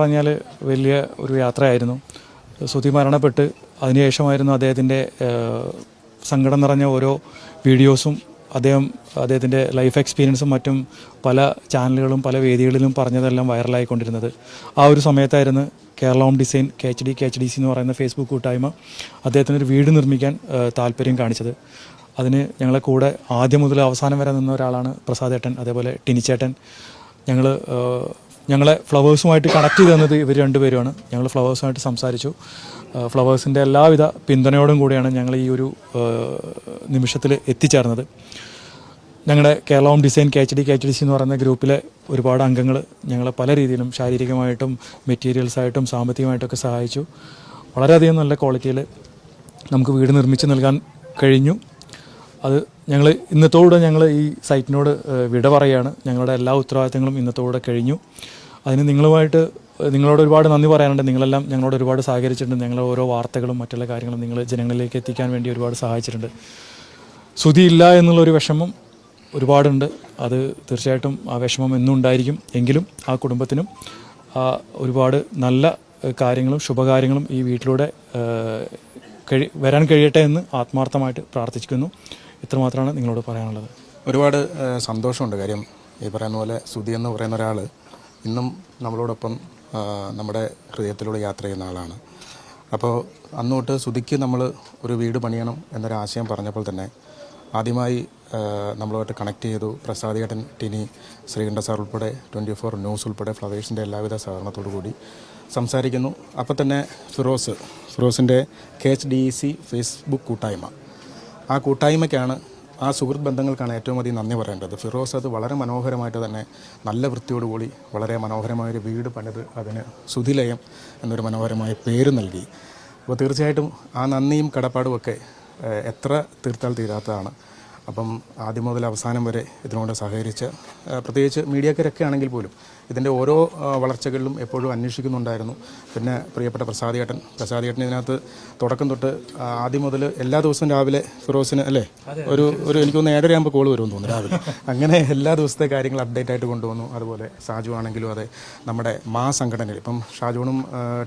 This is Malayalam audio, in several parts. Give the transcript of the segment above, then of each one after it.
പറഞ്ഞാൽ വലിയ ഒരു യാത്രയായിരുന്നു. സുധി മരണപ്പെട്ട് അതിനുശേഷമായിരുന്നു അദ്ദേഹത്തിന്റെ സങ്കടം നിറഞ്ഞ ഓരോ വീഡിയോസും അദ്ദേഹം അദ്ദേഹത്തിന്റെ ലൈഫ് എക്സ്പീരിയൻസും മറ്റും പല ചാനലുകളും പല വേദികളിലും പറഞ്ഞതെല്ലാം വൈറലായിക്കൊണ്ടിരുന്നത്. ആ ഒരു സമയത്തായിരുന്നു Kerala home design K H D K H D C എന്ന് പറയുന്ന ഫേസ്ബുക്ക് കൂട്ടായ്മ അദ്ദേഹത്തിന് ഒരു വീട് നിർമ്മിക്കാൻ താല്പര്യം കാണിച്ചത്. അതിന് ഞങ്ങളെ കൂടെ ആദ്യം മുതൽ അവസാനം വരെ നിന്ന ഒരാളാണ് പ്രസാദ് ഏട്ടൻ അതേപോലെ ടിനിച്ചേട്ടൻ. ഞങ്ങൾ ഞങ്ങളെ ഫ്ലവേഴ്സുമായിട്ട് കണക്ട് ചെയ്ത് തന്നത് ഇവർ രണ്ടുപേരുമാണ്. ഞങ്ങൾ ഫ്ലവേഴ്സുമായിട്ട് സംസാരിച്ചു. ഫ്ലവേഴ്സിന്റെ എല്ലാവിധ പിന്തുണയോടും കൂടിയാണ് ഞങ്ങൾ ഈ ഒരു നിമിഷത്തിൽ എത്തിച്ചേർന്നത്. ഞങ്ങളുടെ Kerala design K H D K H D C എന്ന് പറയുന്ന ഗ്രൂപ്പിലെ ഒരുപാട് അംഗങ്ങൾ ഞങ്ങളെ പല രീതിയിലും ശാരീരികമായിട്ടും മെറ്റീരിയൽസായിട്ടും സാമ്പത്തികമായിട്ടൊക്കെ സഹായിച്ചു. വളരെയധികം നല്ല ക്വാളിറ്റിയിൽ നമുക്ക് വീട് നിർമ്മിച്ച് നൽകാൻ കഴിഞ്ഞു. അത് ഞങ്ങൾ ഇന്നത്തോടെ ഞങ്ങൾ ഈ സൈറ്റിനോട് വിട പറയുകയാണ് ഞങ്ങളുടെ എല്ലാ ഉത്തരവാദിത്തങ്ങളും ഇന്നത്തോടെ കഴിഞ്ഞു. അതിന് നിങ്ങളുമായിട്ട് നിങ്ങളോട് ഒരുപാട് നന്ദി പറയാനുണ്ട്. നിങ്ങളെല്ലാം ഞങ്ങളോട് ഒരുപാട് സഹകരിച്ചിട്ടുണ്ട്. ഞങ്ങളെ ഓരോ വാർത്തകളും മറ്റുള്ള കാര്യങ്ങളും നിങ്ങൾ ജനങ്ങളിലേക്ക് എത്തിക്കാൻ വേണ്ടി ഒരുപാട് സഹായിച്ചിട്ടുണ്ട്. ശ്രുതിയില്ല എന്നുള്ളൊരു വിഷമം ഒരുപാടുണ്ട്. അത് തീർച്ചയായിട്ടും ആ വിഷമം എന്നും ഉണ്ടായിരിക്കും. എങ്കിലും ആ കുടുംബത്തിനും ഒരുപാട് നല്ല കാര്യങ്ങളും ശുഭകാര്യങ്ങളും ഈ വീട്ടിലൂടെ കഴി വരാൻ കഴിയട്ടെ എന്ന് ആത്മാർത്ഥമായിട്ട് പ്രാർത്ഥിക്കുന്നു ഇത്രമാത്രമാണ് നിങ്ങളോട് പറയാനുള്ളത്. ഒരുപാട് സന്തോഷമുണ്ട്. കാര്യം ഈ പറയുന്ന പോലെ സുധി എന്ന് പറയുന്ന ഒരാൾ ഇന്നും നമ്മളോടൊപ്പം നമ്മുടെ ഹൃദയത്തിലൂടെ യാത്ര ചെയ്യുന്ന ആളാണ്. അപ്പോൾ അന്ന് തൊട്ട് സുധിക്ക് നമ്മൾ ഒരു വീട് പണിയണം എന്നൊരു ആശയം പറഞ്ഞപ്പോൾ തന്നെ ആദ്യമായി നമ്മളുമായിട്ട് കണക്ട് ചെയ്തു പ്രസാദിയേട്ടൻ ടിനി ശ്രീകണ്ഠ സാർ ഉൾപ്പെടെ ട്വന്റി ഫോർ ന്യൂസ് ഉൾപ്പെടെ ഫ്ലവേഴ്സിന്റെ എല്ലാവിധ സഹകരണത്തോടു കൂടി സംസാരിക്കുന്നു. അപ്പോൾ തന്നെ Firoz ഫിറോസിന്റെ K H D C Facebook കൂട്ടായ്മ. ആ കൂട്ടായ്മയ്ക്കാണ് ആ സുഹൃത്ത് ബന്ധങ്ങൾക്കാണ് ഏറ്റവും അധികം നന്ദി പറയേണ്ടത്. ഫിറോസ് അത് വളരെ മനോഹരമായിട്ട് തന്നെ നല്ല വൃത്തിയോടുകൂടി വളരെ മനോഹരമായൊരു വീട് പണിത് അതിന് സുധിലയം എന്നൊരു മനോഹരമായ പേര് നൽകി. അപ്പോൾ തീർച്ചയായിട്ടും ആ നന്ദിയും കടപ്പാടും ഒക്കെ എത്ര തീർത്താൽ തീരാത്തതാണ്. അപ്പം ആദ്യം മുതൽ അവസാനം വരെ ഇതിനോട് സഹകരിച്ച് പ്രത്യേകിച്ച് മീഡിയക്കാരൊക്കെ ആണെങ്കിൽ പോലും ഇതിന്റെ ഓരോ വളർച്ചകളിലും എപ്പോഴും അന്വേഷിക്കുന്നുണ്ടായിരുന്നു. പിന്നെ പ്രിയപ്പെട്ട പ്രസാദിയേട്ടൻ പ്രസാദിയേട്ടൻ ഇതിനകത്ത് തുടക്കം തൊട്ട് ആദ്യം മുതൽ എല്ലാ ദിവസവും രാവിലെ ഫിറോസിന് അല്ലേ? ഒരു ഒരു എനിക്കൊന്ന് ഏഴര ആകുമ്പോൾ കോൾ വരുമെന്ന് തോന്നുന്നു. രാവിലെ. അങ്ങനെ എല്ലാ ദിവസത്തെ കാര്യങ്ങൾ അപ്ഡേറ്റ് ആയിട്ട് കൊണ്ടുവന്നു. അതുപോലെ ഷാജു ആണെങ്കിലും അതെ നമ്മുടെ മാ സംഘടനയിൽ. ഇപ്പം ഷാജുണും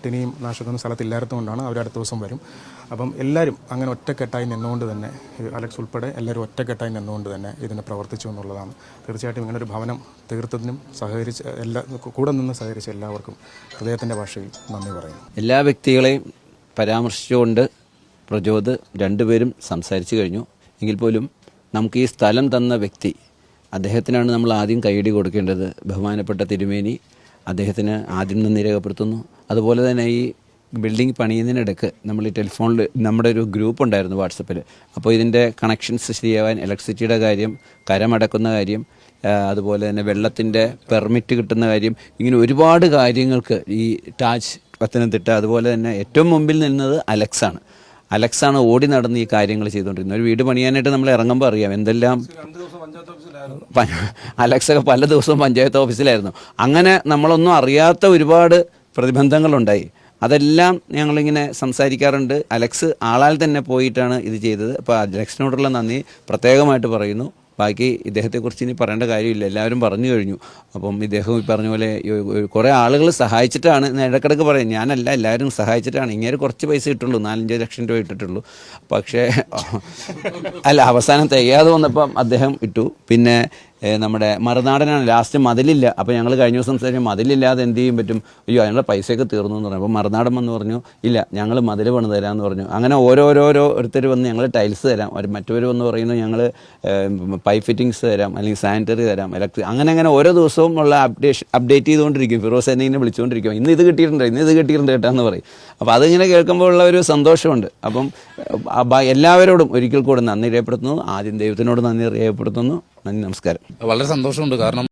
ടിനിയും നാഷൊന്നും സ്ഥലത്തില്ലാത്തതുകൊണ്ടാണ് അവർ അടുത്ത ദിവസം വരും. അപ്പം എല്ലാവരും അങ്ങനെ ഒറ്റക്കെട്ടായി നിന്നുകൊണ്ട് തന്നെ അലക്സ് ഉൾപ്പെടെ എല്ലാവരും ഒറ്റക്കെട്ടായി നിന്നുകൊണ്ട് തന്നെ ഇതിനെ പ്രവർത്തിച്ചു എന്നുള്ളതാണ്. തീർച്ചയായിട്ടും ഇങ്ങനൊരു ഭവനം തീർത്തതിനും സഹകരിച്ച് എല്ലാ കൂടെ നിന്ന് സഹകരിച്ച എല്ലാവർക്കും ഹൃദയത്തിന്റെ ഭാഷയിൽ നന്ദി പറയുന്നു. എല്ലാ വ്യക്തികളെയും പരാമർശിച്ചുകൊണ്ട് പ്രചോദ് രണ്ടുപേരും സംസാരിച്ചു കഴിഞ്ഞു. എങ്കിൽ പോലും നമുക്ക് ഈ സ്ഥലം തന്ന വ്യക്തി അദ്ദേഹത്തിനാണ് നമ്മൾ ആദ്യം കൈയടി കൊടുക്കേണ്ടത്. ബഹുമാനപ്പെട്ട തിരുമേനി അദ്ദേഹത്തിന് ആദ്യം നന്ദി രേഖപ്പെടുത്തുന്നു അതുപോലെ തന്നെ ഈ ബിൽഡിംഗ് പണിയുന്നതിനിടക്ക് നമ്മൾ ഈ ടെലിഫോണിൽ നമ്മുടെ ഒരു ഗ്രൂപ്പ് ഉണ്ടായിരുന്നു വാട്സപ്പിൽ അപ്പോൾ ഇതിന്റെ കണക്ഷൻസ് ശരിയാവാൻ ഇലക്ട്രിസിറ്റിയുടെ കാര്യം കരമടക്കുന്ന കാര്യം അതുപോലെ തന്നെ വെള്ളത്തിന്റെ പെർമിറ്റ് കിട്ടുന്ന കാര്യം ഇങ്ങനെ ഒരുപാട് കാര്യങ്ങൾക്ക് ഈ ടാച്ച് പത്തനംതിട്ട അതുപോലെ തന്നെ ഏറ്റവും മുമ്പിൽ നിന്നത് അലക്സാണ്. അലക്സാണ് ഓടി നടന്ന് ഈ കാര്യങ്ങൾ ചെയ്തുകൊണ്ടിരുന്നത്. ഒരു വീട് പണിയാനായിട്ട് നമ്മൾ ഇറങ്ങുമ്പോൾ അറിയാം എന്തെല്ലാം അലക്സൊക്കെ പല ദിവസവും പഞ്ചായത്ത് ഓഫീസിലായിരുന്നു. അങ്ങനെ നമ്മളൊന്നും അറിയാത്ത ഒരുപാട് പ്രതിബന്ധങ്ങളുണ്ടായി. അതെല്ലാം ഞങ്ങളിങ്ങനെ സംസാരിക്കാറുണ്ട്. അലക്സ് ആളാൽ തന്നെ പോയിട്ടാണ് ഇത് ചെയ്തത്. അപ്പോൾ അലക്സിനോടുള്ള നന്ദി. പ്രത്യേകമായിട്ട് പറയുന്നു. ബാക്കി ഇദ്ദേഹത്തെക്കുറിച്ച് ഇനി പറയേണ്ട കാര്യമില്ല. എല്ലാവരും പറഞ്ഞു കഴിഞ്ഞു. അപ്പം ഇദ്ദേഹം ഈ പറഞ്ഞ പോലെ കുറേ ആളുകൾ സഹായിച്ചിട്ടാണ് ഇടക്കിടക്ക് പറയും ഞാനല്ല എല്ലാവരും സഹായിച്ചിട്ടാണ്. ഇങ്ങനെ കുറച്ച് പൈസ കിട്ടുള്ളൂ നാലഞ്ച് ലക്ഷം രൂപ ഇട്ടിട്ടുള്ളൂ. പക്ഷേ അല്ല അവസാനം തികയാതെ വന്നപ്പം അദ്ദേഹം ഇട്ടു. പിന്നെ നമ്മുടെ മറുനാടനാണ്. ലാസ്റ്റ് മതിലില്ല. അപ്പോൾ ഞങ്ങൾ കഴിഞ്ഞ ദിവസം സംസാരിച്ചു മതിലില്ലാതെ എന്ത് ചെയ്യും പറ്റും? അയ്യോ അതിനുള്ള പൈസയൊക്കെ തീർന്നു എന്ന് പറഞ്ഞു. അപ്പോൾ മറുനാടൻ വന്ന് പറഞ്ഞു ഇല്ല ഞങ്ങൾ മതിൽ പണിത് തരാമെന്ന് പറഞ്ഞു. അങ്ങനെ ഓരോരോരോ ഒരുത്തർ വന്ന് ഞങ്ങൾ ടൈൽസ് തരാം. ഒരു മറ്റവർ വന്ന് പറയുന്നു ഞങ്ങൾ പൈപ്പ് ഫിറ്റിങ്സ് തരാം അല്ലെങ്കിൽ സാനിറ്ററി തരാം ഇലക്ട്രിക് അങ്ങനെ അങ്ങനെ ഓരോ ദിവസവും ഉള്ള അപ്ഡേഷൻ അപ്ഡേറ്റ് ചെയ്തുകൊണ്ടിരിക്കും. ഫിറോസ് എന്നെ വിളിച്ചുകൊണ്ടിരിക്കും. ഇന്ന് ഇത് കിട്ടിയിട്ടുണ്ട്? ഇന്ന് ഇത് കിട്ടിയിട്ടുണ്ട് കേട്ടാന്ന് പറയും. അപ്പോൾ അതിങ്ങനെ കേൾക്കുമ്പോൾ ഉള്ള ഒരു സന്തോഷമുണ്ട്. അപ്പം എല്ലാവരോടും ഒരിക്കൽ കൂടെ നന്ദി രേഖപ്പെടുത്തുന്നു. ആദ്യം ദൈവത്തിനോട് നന്ദി രേഖപ്പെടുത്തുന്നു. നന്ദി നമസ്കാരം. വളരെ സന്തോഷമുണ്ട്. കാരണം